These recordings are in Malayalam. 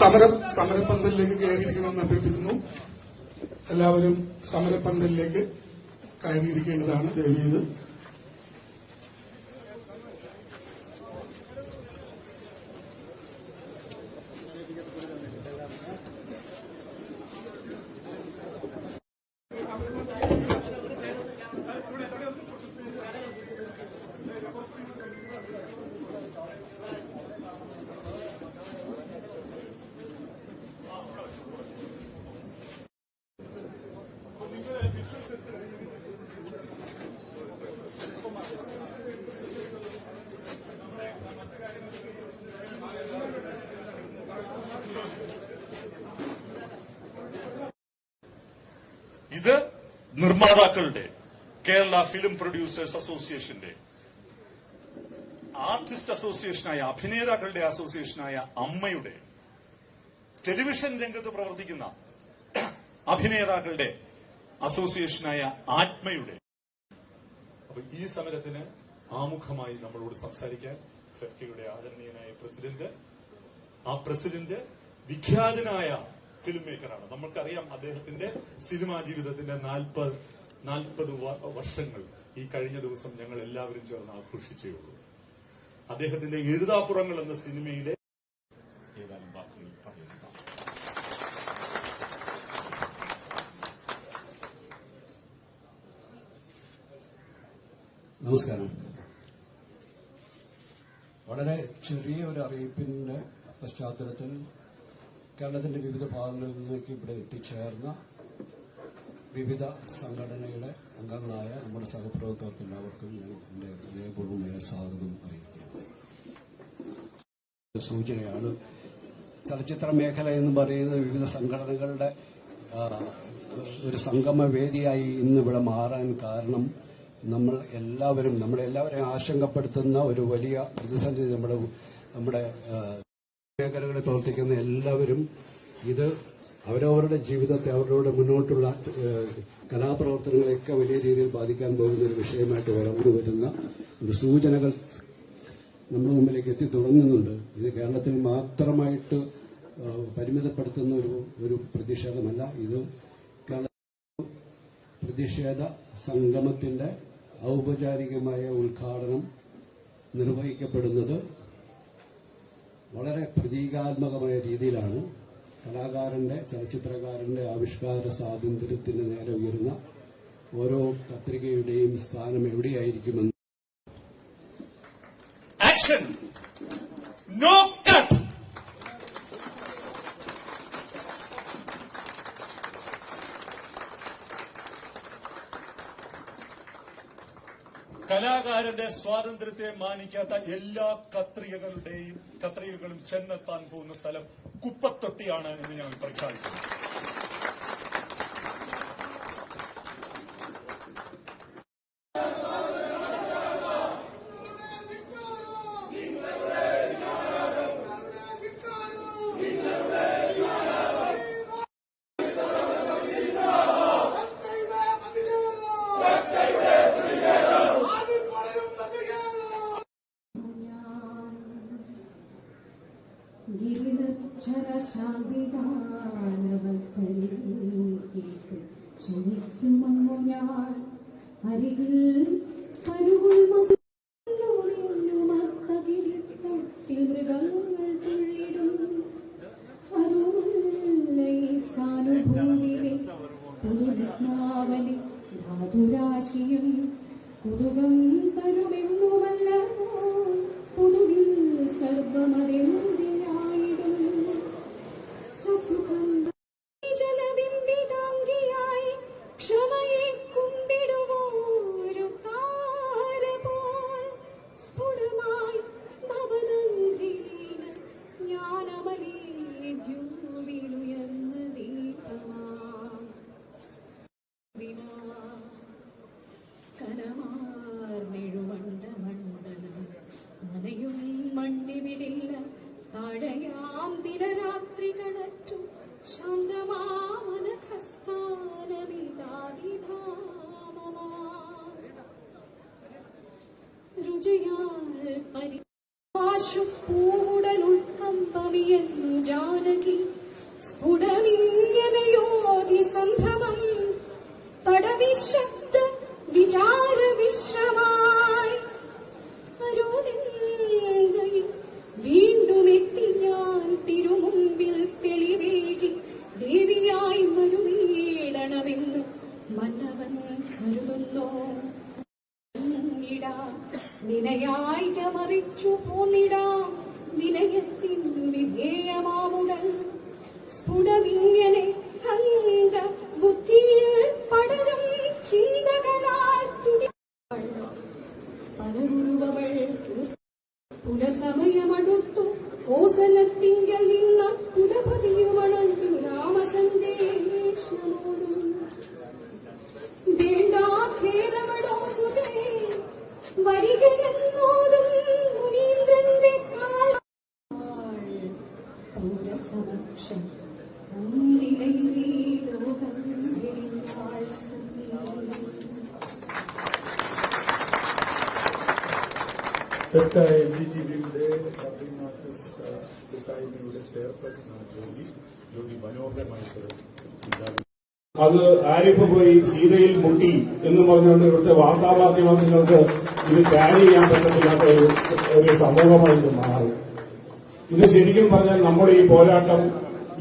സമരം സമരപ്പന്തലിലേക്ക് കയറിയിരിക്കണമെന്ന് അഭ്യർത്ഥിക്കുന്നു. എല്ലാവരും സമരപ്പന്തലിലേക്ക് കയറിയിരിക്കേണ്ടതാണ്. ദയവ് ചെയ്ത് ഇത് നിർമ്മാതാക്കളുടെ കേരള ഫിലിം പ്രൊഡ്യൂസേഴ്സ് അസോസിയേഷന്റെ ആർട്ടിസ്റ്റ് അസോസിയേഷനായ അഭിനേതാക്കളുടെ അസോസിയേഷനായ അമ്മയുടെ ടെലിവിഷൻ രംഗത്ത് പ്രവർത്തിക്കുന്ന അഭിനേതാക്കളുടെ അസോസിയേഷനായ ആത്മയുടെ. അപ്പൊ ഈ സമരത്തിന് ആമുഖമായി നമ്മളോട് സംസാരിക്കാൻ ഫെഫ്കയുടെ ആദരണീയനായ പ്രസിഡന്റ് ആ പ്രസിഡന്റ് വിഖ്യാതനായ ഫിലിം മേക്കറാണ് നമ്മൾക്കറിയാം അദ്ദേഹത്തിന്റെ സിനിമാ ജീവിതത്തിന്റെ നാൽപ്പത് നാൽപ്പത് വർഷങ്ങൾ ഈ കഴിഞ്ഞ ദിവസം ഞങ്ങൾ എല്ലാവരും ചേർന്ന് ആഘോഷിച്ചേയുള്ളൂ അദ്ദേഹത്തിന്റെ എഴുതാപ്പുറങ്ങൾ എന്ന സിനിമയിലെ ഏതാനും വാക്കുകൾ പറയുന്നതാണ് നമസ്കാരം. വളരെ ചെറിയ ഒരു അറിയിപ്പിന്റെ പശ്ചാത്തലത്തിൽ കേരളത്തിന്റെ വിവിധ ഭാഗങ്ങളിൽ നിന്നേക്ക് ഇവിടെ എത്തിച്ചേർന്ന വിവിധ സംഘടനയുടെ അംഗങ്ങളായ നമ്മുടെ സഹപ്രവർത്തകർക്ക് എല്ലാവർക്കും ഞാൻ എന്റെ ഹൃദയപൂർവമായ സ്വാഗതം അറിയിക്കുകയാണ്. ഒരു സൂചനയാണ് ചലച്ചിത്ര മേഖല എന്ന് പറയുന്നത് വിവിധ സംഘടനകളുടെ ഒരു സംഗമ വേദിയായി ഇന്ന് ഇവിടെ മാറാൻ കാരണം നമ്മൾ എല്ലാവരും നമ്മളെ എല്ലാവരെയും ആശങ്കപ്പെടുത്തുന്ന ഒരു വലിയ പ്രതിസന്ധി നമ്മുടെ നമ്മുടെ മേഖലകളിൽ പ്രവർത്തിക്കുന്ന എല്ലാവരും ഇത് അവരവരുടെ ജീവിതത്തെ അവരുടെ മുന്നോട്ടുള്ള കലാപ്രവർത്തനങ്ങളെയൊക്കെ വലിയ രീതിയിൽ ബാധിക്കാൻ പോകുന്ന ഒരു വിഷയമായിട്ട് വളർന്നു വരുന്ന ഒരു സൂചനകൾ നമ്മുടെ മുമ്പിലേക്ക് എത്തി തുടങ്ങുന്നുണ്ട്. ഇത് കേരളത്തിൽ മാത്രമായിട്ട് പരിമിതപ്പെടുത്തുന്ന ഒരു ഒരു പ്രതിഷേധമല്ല. ഇത് പ്രതിഷേധ സംഗമത്തിന്റെ ഔപചാരികമായ ഉദ്ഘാടനം നിർവഹിക്കപ്പെടുന്നത് വളരെ പ്രതീകാത്മകമായ രീതിയിലാണ് കലാകാരന്റെ ചലച്ചിത്രകാരന്റെ ആവിഷ്കാര സ്വാതന്ത്ര്യത്തിന് നേരെ ഉയരുന്ന ഓരോ കത്രികയുടെയും സ്ഥാനം എവിടെയായിരിക്കുമെന്ന് കലാകാരന്റെ സ്വാതന്ത്ര്യത്തെ മാനിക്കാത്ത എല്ലാ കത്രികകളുടെയും കത്രികകളും ചെന്നെത്താൻ പോകുന്ന സ്ഥലം കുപ്പത്തൊട്ടിയാണ് എന്ന് ഞങ്ങൾ പ്രഖ്യാപിക്കുന്നു. പൂജയാൽ പരിശു പൂവുടലുൾക്കമ്പമിയെന്നു ജാനകി സ്ഫുടവിഞ്ഞനയോ മറിച്ചു പോന്നിടാം. വിനയത്തിനു വിധേയമാവുടൽ സ്ഫുടവിങ്ങനെ ഹന്ത ബുദ്ധിയിൽ പടരും ചിന്തകളാൽ തുടി പലരുവൾ പുലസമയമടുത്തു കോസലത്തിങ്കൽ നിന്ന കുലപതിയുമണഞ്ഞു രാമസന്ദേശമോടും വിയുടെ ഡബിംഗ് ആർട്ടിസ്റ്റ് കൂട്ടായ്മയുടെ ചെയർപേഴ്സണാണ് ജോലി ജോലി മനോഹരമായിട്ട് അത് ആരിഫ് പോയി സീതയിൽ മുട്ടി എന്ന് പറഞ്ഞുകൊണ്ട് ഇവിടുത്തെ വാർത്താമാധ്യമങ്ങൾക്ക് ഇത് ക്യാരി ചെയ്യാൻ പറ്റത്തില്ലാത്ത ഒരു സമൂഹമായിട്ട് മാറി. ഇത് ശരിക്കും പറഞ്ഞാൽ നമ്മുടെ ഈ പോരാട്ടം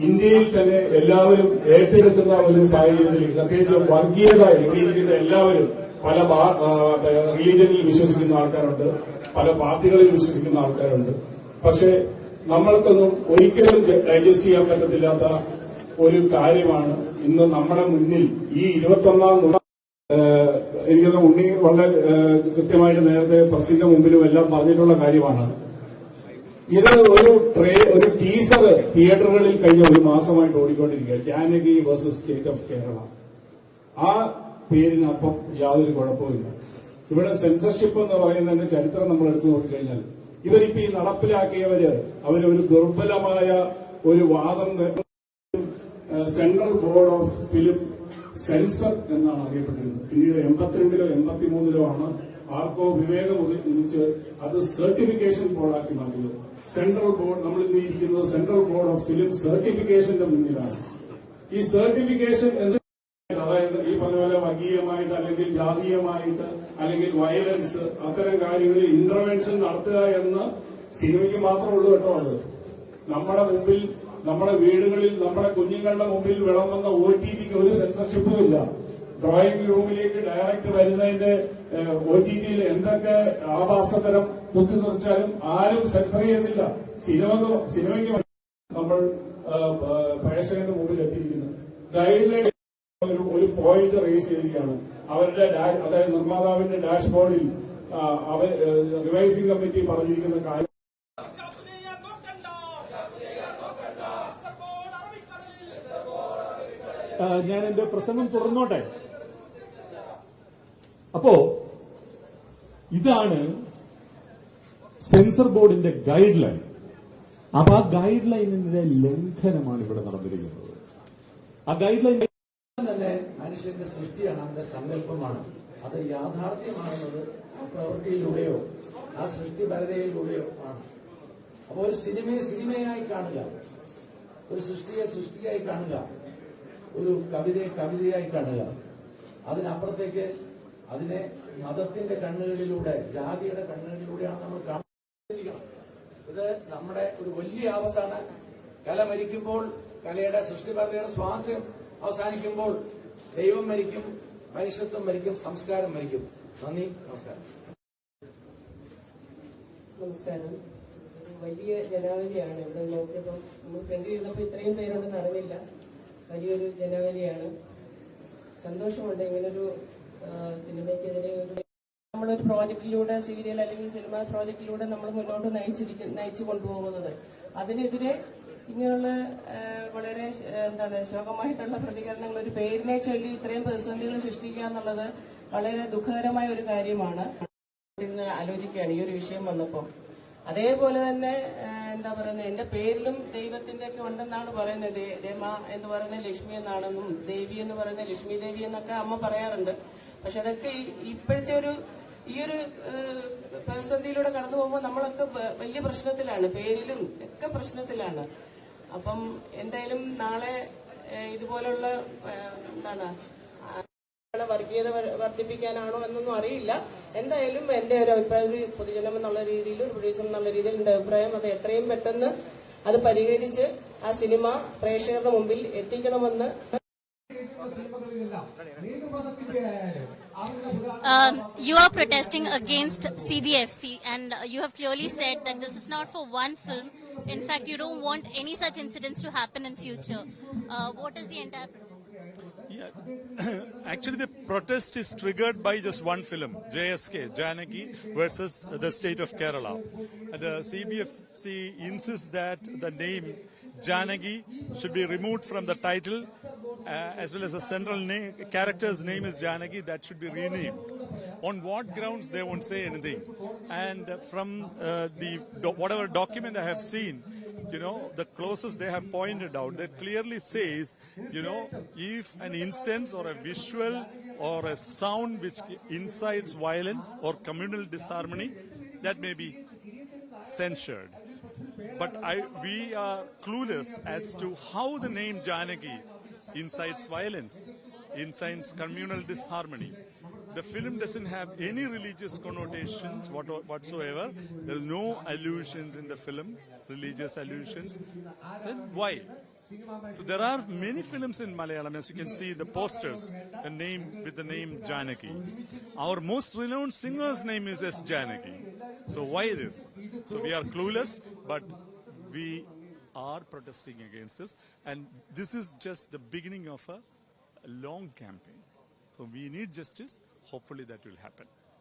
ഇന്ത്യയിൽ തന്നെ എല്ലാവരും ഏറ്റെടുക്കുന്ന ഒരു സാഹചര്യത്തിൽ പ്രത്യേകിച്ച് വർഗീയത എഴുതിയിരിക്കുന്ന എല്ലാവരും പല റിലീജിയനിൽ വിശ്വസിക്കുന്ന ആൾക്കാരുണ്ട്. പല പാർട്ടികളിൽ വിശ്വസിക്കുന്ന ആൾക്കാരുണ്ട്. പക്ഷേ നമ്മൾക്കൊന്നും ഒരിക്കലും ഡൈജസ്റ്റ് ചെയ്യാൻ പറ്റത്തില്ലാത്ത ഒരു കാര്യമാണ് ഇന്ന് നമ്മുടെ മുന്നിൽ ഈ ഇരുപത്തൊന്നാം ഏഹ് എനിക്കത് ഉണ്ണി വളരെ കൃത്യമായിട്ട് നേരത്തെ പ്രസിന്റെ മുമ്പിലും എല്ലാം പറഞ്ഞിട്ടുള്ള കാര്യമാണ്. ഇത് ഒരു ട്രേ ഒരു ടീസർ തിയേറ്ററുകളിൽ കഴിഞ്ഞ ഒരു മാസമായിട്ട് ഓടിക്കൊണ്ടിരിക്കുക Janaki versus state of Kerala ആ പേരിനപ്പം യാതൊരു കുഴപ്പമില്ല ഇവിടെ സെൻസർഷിപ്പ് എന്ന് പറയുന്നതിന്റെ ചരിത്രം നമ്മൾ എടുത്തു നോക്കിക്കഴിഞ്ഞാൽ ഇവരിപ്പോ ഈ നടപ്പിലാക്കിയവര് അവരൊരു ദുർബലമായ ഒരു വാദം central board of film censor എന്നാണ് അറിയപ്പെട്ടിരുന്നത്. പിന്നീട് എൺപത്തിരണ്ടിലോ എൺപത്തിമൂന്നിലോ ആണ് ആർക്കോ വിവേകം ഉദിച്ച് അത് സർട്ടിഫിക്കേഷൻ ബോർഡാക്കി മാറ്റിയത്. സെൻട്രൽ ബോർഡ് നമ്മൾ ഇന്ന് ഇരിക്കുന്നത് സെൻട്രൽ ബോർഡ് ഓഫ് ഫിലിം സർട്ടിഫിക്കേഷന്റെ മുന്നിലാണ്. ഈ സർട്ടിഫിക്കേഷൻ എന്ന് അതായത് ഈ പറഞ്ഞ പോലെ വർഗീയമായിട്ട് അല്ലെങ്കിൽ ജാതീയമായിട്ട് അല്ലെങ്കിൽ വയലൻസ് അത്തരം കാര്യങ്ങളിൽ ഇന്റർവെൻഷൻ നടത്തുക എന്ന് സിനിമയ്ക്ക് മാത്രമേ ഉള്ളൂ കേട്ടോ അത്. നമ്മുടെ മുമ്പിൽ നമ്മുടെ വീടുകളിൽ നമ്മുടെ കുഞ്ഞുങ്ങളുടെ മുമ്പിൽ വിളമ്പുന്ന ഒ ടി ടിക്ക് ഒരു സെൻസർഷിപ്പും ഇല്ല. ഡ്രോയിങ് റൂമിലേക്ക് ഡയറക്റ്റ് വരുന്നതിന്റെ ഒ ടി ടിയിൽ എന്തൊക്കെ ആഭാസതരം കുത്തി നിറച്ചാലും ആരും സെൻസർ ചെയ്യുന്നില്ല. സിനിമ സിനിമയ്ക്ക് നമ്മൾ പ്രേക്ഷകന്റെ മുമ്പിൽ എത്തിയിരിക്കുന്നത് ഗൈഡ് ലൈൻ പോയിന്റ് റേസ് ചെയ്തിരിക്കുകയാണ് അവരുടെ അതായത് നിർമ്മാതാവിന്റെ ഡാഷ്ബോർഡിൽ റിവൈസിംഗ് കമ്മിറ്റി പറഞ്ഞിരിക്കുന്ന കാര്യം ഞാൻ എന്റെ പ്രസംഗം തുടർന്നോട്ടെ അപ്പോ ഇതാണ് സെൻസർ ബോർഡിന്റെ ഗൈഡ് ലൈൻ അപ്പൊ ആ ഗൈഡ് ലൈനിന്റെ ലംഘനമാണ് ഇവിടെ നടന്നിരിക്കുന്നത്. ആ ഗൈഡ് ലൈൻ തന്നെ മനുഷ്യന്റെ സൃഷ്ടിയാണ് അവന്റെ സങ്കല്പമാണ്. അത് യാഥാർത്ഥ്യമാകുന്നത് ആ പ്രവൃത്തിയിലൂടെയോ ആ സൃഷ്ടിപരതയിലൂടെയോ ആണ്. അപ്പോൾ ഒരു സിനിമയെ സിനിമയായി കാണുക ഒരു സൃഷ്ടിയെ സൃഷ്ടിയായി കാണുക ഒരു കവിതയെ കവിതയായി കാണുക അതിനപ്പുറത്തേക്ക് അതിനെ മതത്തിന്റെ കണ്ണുകളിലൂടെ ജാതിയുടെ കണ്ണുകളിലൂടെയാണ് നമ്മൾ കാണുന്നത്. ഇത് നമ്മുടെ ഒരു വലിയ ആപത്താണ്. കല മരിക്കുമ്പോൾ കലയുടെ സൃഷ്ടിപരതയുടെ സ്വാതന്ത്ര്യം അവസാനിക്കുമ്പോൾ ദൈവം മരിക്കും മനുഷ്യത്വം മരിക്കും സംസ്കാരം മരിക്കും. നന്ദി നമസ്കാരം. നമസ്കാരം. വലിയ ജനാവലിയാണ് ഇവിടെ നോക്കിയപ്പോൾ നമ്മൾ പ്രിന്റ് ചെയ്തപ്പോൾ ഇത്രയും പേരുണ്ടെന്ന് അറിവില്ല. വലിയൊരു ജനാവലിയാണ്. സന്തോഷമുണ്ട് ഇങ്ങനൊരു സിനിമയ്ക്കെതിരെ ഒരു നമ്മളൊരു പ്രോജക്റ്റിലൂടെ സീരിയൽ അല്ലെങ്കിൽ സിനിമാ പ്രോജക്റ്റിലൂടെ നമ്മൾ മുന്നോട്ട് നയിച്ചിരിക്കും നയിച്ചു കൊണ്ടുപോകുന്നത്. അതിനെതിരെ ഇങ്ങനെയുള്ള വളരെ എന്താണ് ശോകമായിട്ടുള്ള പ്രതികരണങ്ങൾ ഒരു പേരിനെ ചൊല്ലി ഇത്രയും പ്രതിസന്ധികൾ സൃഷ്ടിക്കുക എന്നുള്ളത് വളരെ ദുഃഖകരമായ ഒരു കാര്യമാണ്. ഇന്ന് ആലോചിക്കുകയാണ് ഈ ഒരു വിഷയം വന്നപ്പോൾ അതേപോലെ തന്നെ എന്താ പറയുന്നത് എന്റെ പേരിലും ദൈവത്തിന്റെ ഒക്കെ ഉണ്ടെന്നാണ് പറയുന്നത്. രമ എന്ന് പറയുന്ന ലക്ഷ്മി എന്നാണെന്നും ദേവി എന്ന് പറയുന്ന ലക്ഷ്മി ദേവി എന്നൊക്കെ അമ്മ പറയാറുണ്ട്. പക്ഷെ അതൊക്കെ ഇപ്പോഴത്തെ ഒരു ഈ ഒരു പ്രതിസന്ധിയിലൂടെ കടന്നു പോകുമ്പോൾ നമ്മളൊക്കെ വലിയ പ്രശ്നത്തിലാണ്. പേരിലും ഒക്കെ പ്രശ്നത്തിലാണ്. അപ്പം എന്തായാലും നാളെ ഇതുപോലുള്ള എന്താണ് വർഗീയത വർദ്ധിപ്പിക്കാനാണോ എന്നൊന്നും അറിയില്ല. എന്തായാലും എന്റെ ഒരു അഭിപ്രായത്തിൽ പൊതുജനം എന്നുള്ള രീതിയിൽ പ്രൊഡ്യൂസർ എന്നുള്ള രീതിയിൽ എന്റെ അഭിപ്രായം അത് എത്രയും പെട്ടെന്ന് അത് പരിഹരിച്ച് ആ സിനിമ പ്രേക്ഷകരുടെ മുമ്പിൽ എത്തിക്കണമെന്ന് Um, you are protesting against CBFC, and uh, you have clearly said that this is not for one film. In fact, you don't want any such incidents to happen in future. Uh, what is the entire? Yeah. Actually, the protest is triggered by just one film, JSK, Janaki versus the state of Kerala. The CBFC insists that the name Janaki should be removed from the title, uh, as well as the central character's name is Janaki, that should be renamed. On what grounds they won't say anything. And uh, from uh, the do- whatever document I have seen, you know, the closest they have pointed out that clearly says, you know, if an instance or a visual or a sound which incites violence or communal disharmony, that may be censured. But I, we are clueless as to how the name Janaki incites violence, incites communal disharmony. The film doesn't have any religious connotations what- whatsoever. There's no allusions in the film, religious allusions. Then why? So there are many films in Malayalam, as you can see the posters, the name with the name Janaki. Our most renowned singer's name is S. Janaki. So why this? So we are clueless, but we are protesting against this, and this is just the beginning of a long campaign. So we need justice. Hopefully that will happen.